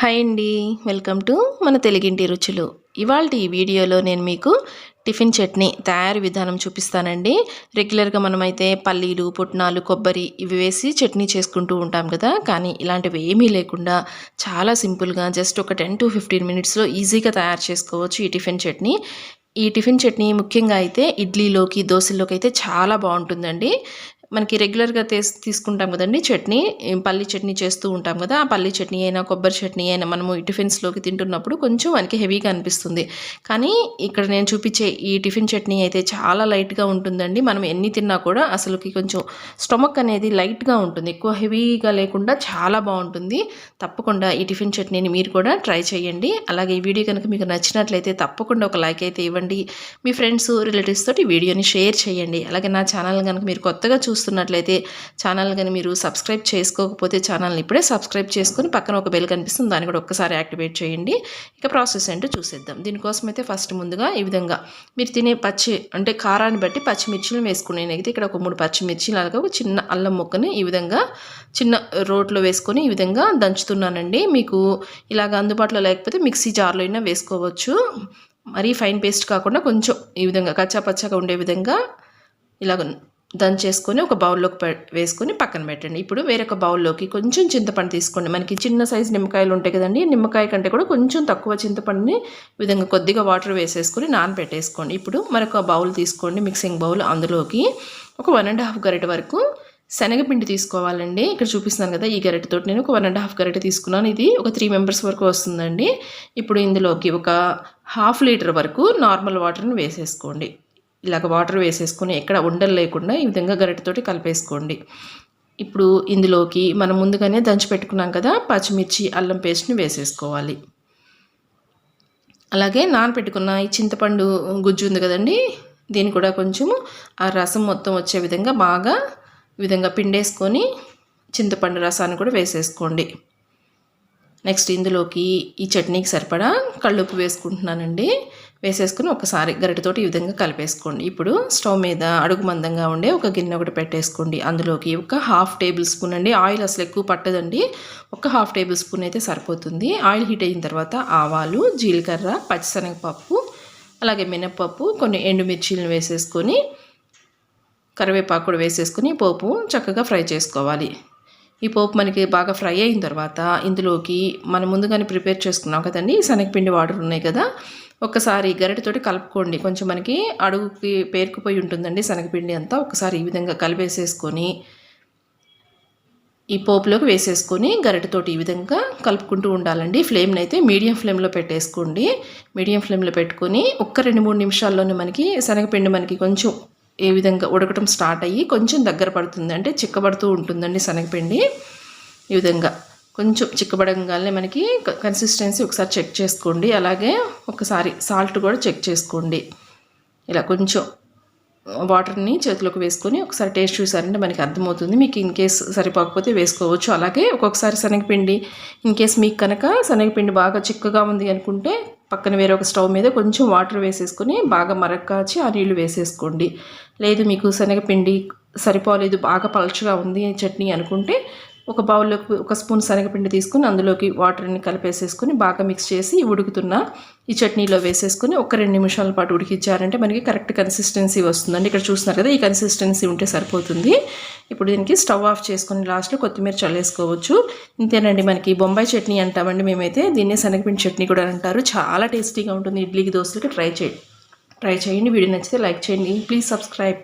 Hi అండి welcome to మన తెలుగింటి రుచులు. ఇవాళ ఈ వీడియోలో నేను మీకు టిఫిన్ చట్నీ తయారీ విధానం చూపిస్తానండి. రెగ్యులర్గా మనమైతే పల్లీలు పుట్నాలు కొబ్బరి ఇవి వేసి చట్నీ చేసుకుంటూ ఉంటాం కదా. కానీ ఇలాంటివి ఏమీ లేకుండా చాలా సింపుల్గా జస్ట్ ఒక టెన్ టు ఫిఫ్టీన్ మినిట్స్లో ఈజీగా తయారు చేసుకోవచ్చు ఈ టిఫిన్ చట్నీ. ఈ టిఫిన్ చట్నీ ముఖ్యంగా అయితే ఇడ్లీలోకి దోశల్లోకి అయితే చాలా బాగుంటుందండి. మనకి రెగ్యులర్గా తీస్ తీసుకుంటాం కదండి చట్నీ. పల్లి చట్నీ చేస్తూ ఉంటాం కదా ఆ పల్లి చట్నీ అయినా కొబ్బరి చట్నీ అయినా మనము ఈ టిఫిన్స్లోకి తింటున్నప్పుడు కొంచెం మనకి హెవీగా అనిపిస్తుంది. కానీ ఇక్కడ నేను చూపించే ఈ టిఫిన్ చట్నీ అయితే చాలా లైట్గా ఉంటుందండి. మనం ఎన్ని తిన్నా కూడా అసలుకి కొంచెం స్టమక్ అనేది లైట్గా ఉంటుంది. ఎక్కువ హెవీగా లేకుండా చాలా బాగుంటుంది. తప్పకుండా ఈ టిఫిన్ చట్నీని మీరు కూడా ట్రై చేయండి. అలాగే ఈ వీడియో కనుక మీకు నచ్చినట్లయితే తప్పకుండా ఒక లైక్ అయితే ఇవ్వండి. మీ ఫ్రెండ్స్ రిలేటివ్స్ తోటి వీడియోని షేర్ చేయండి. అలాగే నా ఛానల్ కనుక మీరు కొత్తగా చూసి చూస్తున్నట్లయితే ఛానల్ కానీ మీరు సబ్స్క్రైబ్ చేసుకోకపోతే ఛానల్ని ఇప్పుడే సబ్స్క్రైబ్ చేసుకొని పక్కన ఒక బెల్ కనిపిస్తుంది దాన్ని కూడా ఒక్కసారి యాక్టివేట్ చేయండి. ఇక ప్రాసెస్ ఏంటో చూసేద్దాం. దీనికోసం అయితే ఫస్ట్ ముందుగా ఈ విధంగా మీరు తినే పచ్చి అంటే కారాన్ని బట్టి పచ్చిమిర్చిలు వేసుకునేనైతే ఇక్కడ ఒక మూడు పచ్చిమిర్చి అలాగే ఒక చిన్న అల్లం ముక్కని ఈ విధంగా చిన్న రోట్లో వేసుకొని ఈ విధంగా దంచుతున్నానండి. మీకు ఇలాగ అందుబాటులో లేకపోతే మిక్సీ జార్లో అయినా వేసుకోవచ్చు. మరీ ఫైన్ పేస్ట్ కాకుండా కొంచెం ఈ విధంగా కచ్చా పచ్చగా ఉండే విధంగా ఇలాగ దంచేసుకొని ఒక బౌల్లోకి వేసుకొని పక్కన పెట్టండి. ఇప్పుడు వేరొక బౌల్లోకి కొంచెం చింతపండు తీసుకోండి. మనకి చిన్న సైజు నిమ్మకాయలు ఉంటాయి కదండి నిమ్మకాయ కంటే కూడా కొంచెం తక్కువ చింతపండుని విధంగా కొద్దిగా వాటర్ వేసేసుకొని నానబెట్టేసుకోండి ఇప్పుడు మరొక బౌల్ తీసుకోండి మిక్సింగ్ బౌల్ అందులోకి. ఒక వన్ అండ్ హాఫ్ గరిట వరకు శనగపిండి తీసుకోవాలండి. ఇక్కడ చూపిస్తున్నాను కదా ఈ గరిటతో నేను ఒక వన్ అండ్ హాఫ్ గరిట తీసుకున్నాను. ఇది ఒక త్రీ మెంబర్స్ వరకు వస్తుందండి. ఇప్పుడు ఇందులోకి ఒక హాఫ్ లీటర్ వరకు నార్మల్ వాటర్ని వేసేసుకోండి. ఇలాగ వాటర్ వేసేసుకొని ఎక్కడ ఉండలు లేకుండా ఈ విధంగా గరిటతోటి కలిపేసుకోండి. ఇప్పుడు ఇందులోకి మనం ముందుగానే దంచి పెట్టుకున్నాం కదా పచ్చిమిర్చి అల్లం పేస్ట్ని వేసేసుకోవాలి. అలాగే నానపెట్టుకున్న ఈ చింతపండు గుజ్జు ఉంది కదండి దీన్ని కూడా కొంచెము ఆ రసం మొత్తం వచ్చే విధంగా బాగా ఈ విధంగా పిండేసుకొని చింతపండు రసాన్ని కూడా వేసేసుకోండి. నెక్స్ట్ ఇందులోకి ఈ చట్నీకి సరిపడా కళ్ళుప్పు వేసుకుంటున్నానండి. వేసేసుకుని ఒకసారి గరిటతోటి ఈ విధంగా కలిపేసుకోండి. ఇప్పుడు స్టవ్ మీద అడుగు మందంగా ఉండే ఒక గిన్నె ఒకటి పెట్టేసుకోండి. అందులోకి ఒక హాఫ్ టేబుల్ స్పూన్ అండి. ఆయిల్ అసలు ఎక్కువ పట్టదండి. ఒక హాఫ్ టేబుల్ స్పూన్ అయితే సరిపోతుంది. ఆయిల్ హీట్ అయిన తర్వాత ఆవాలు జీలకర్ర పచ్చిశనగపప్పు అలాగే మినప్పప్పు కొన్ని ఎండుమిర్చీలను వేసేసుకొని కరివేపాకు కూడా వేసేసుకొని పోపు చక్కగా ఫ్రై చేసుకోవాలి. ఈ పోపు మనకి బాగా ఫ్రై అయిన తర్వాత ఇందులోకి మనం ముందుగానే ప్రిపేర్ చేసుకున్నాం కదండి శనగపిండి వాటర్ ఉన్నాయి కదా. ఒకసారి గరిటతోటి కలుపుకోండి. కొంచెం మనకి అడుగుకి పేరుకుపోయి ఉంటుందండి శనగపిండి అంతా. ఒకసారి ఈ విధంగా కలిపేసేసుకొని ఈ పోపులోకి వేసేసుకొని గరిటతోటి ఈ విధంగా కలుపుకుంటూ ఉండాలండి. ఫ్లేమ్ని అయితే మీడియం ఫ్లేమ్లో పెట్టేసుకోండి. మీడియం ఫ్లేమ్లో పెట్టుకొని ఒక్క రెండు మూడు నిమిషాల్లోనే మనకి శనగపిండి మనకి కొంచెం ఏ విధంగా ఉడకటం స్టార్ట్ అయ్యి కొంచెం దగ్గర పడుతుంది. అంటే చిక్కబడుతూ ఉంటుందండి శనగపిండి. ఈ విధంగా కొంచెం చిక్కబడంగానే మనకి కన్సిస్టెన్సీ ఒకసారి చెక్ చేసుకోండి. అలాగే ఒకసారి సాల్ట్ కూడా చెక్ చేసుకోండి. ఇలా కొంచెం వాటర్ని చేతిలోకి వేసుకొని ఒకసారి టేస్ట్ చూసారంటే మనకి అర్థమవుతుంది. మీకు ఇన్ కేస్ సరిపోకపోతే వేసుకోవచ్చు. అలాగే ఒక్కొక్కసారి శనగపిండి ఇన్ కేస్ మీకు కనుక శనగపిండి బాగా చిక్కగా ఉంది అనుకుంటే పక్కన వేరే ఒక స్టవ్ మీద కొంచెం వాటర్ వేసేసుకొని బాగా మరక్కాచి ఆ నీళ్ళు వేసేసుకోండి. లేదు మీకు శనగపిండి సరిపోలేదు బాగా పలుచగా ఉంది చట్నీ అనుకుంటే ఒక బౌల్లోకి ఒక స్పూన్ శనగపిండి తీసుకుని అందులోకి వాటర్ని కలిపేసేసుకొని బాగా మిక్స్ చేసి ఉడుకుతున్న ఈ చట్నీలో వేసేసుకొని ఒక రెండు నిమిషాల పాటు ఉడికిచ్చారంటే మనకి కరెక్ట్ కన్సిస్టెన్సీ వస్తుందండి ఇక్కడ చూస్తున్నారు కదా ఈ కన్సిస్టెన్సీ ఉంటే సరిపోతుంది. ఇప్పుడు దీనికి స్టవ్ ఆఫ్ చేసుకుని లాస్ట్లో కొత్తిమీర చల్లేసుకోవచ్చు. ఇంతేనండి మనకి బొంబాయి చట్నీ అంటామండి మేమైతే. దీన్నే శనగపిండి చట్నీ కూడా అంటారు. చాలా టేస్టీగా ఉంటుంది. ఇడ్లీకి దోశలకి ట్రై చేయండి ట్రై చేయండి. వీడియో నచ్చితే లైక్ చేయండి. Please subscribe.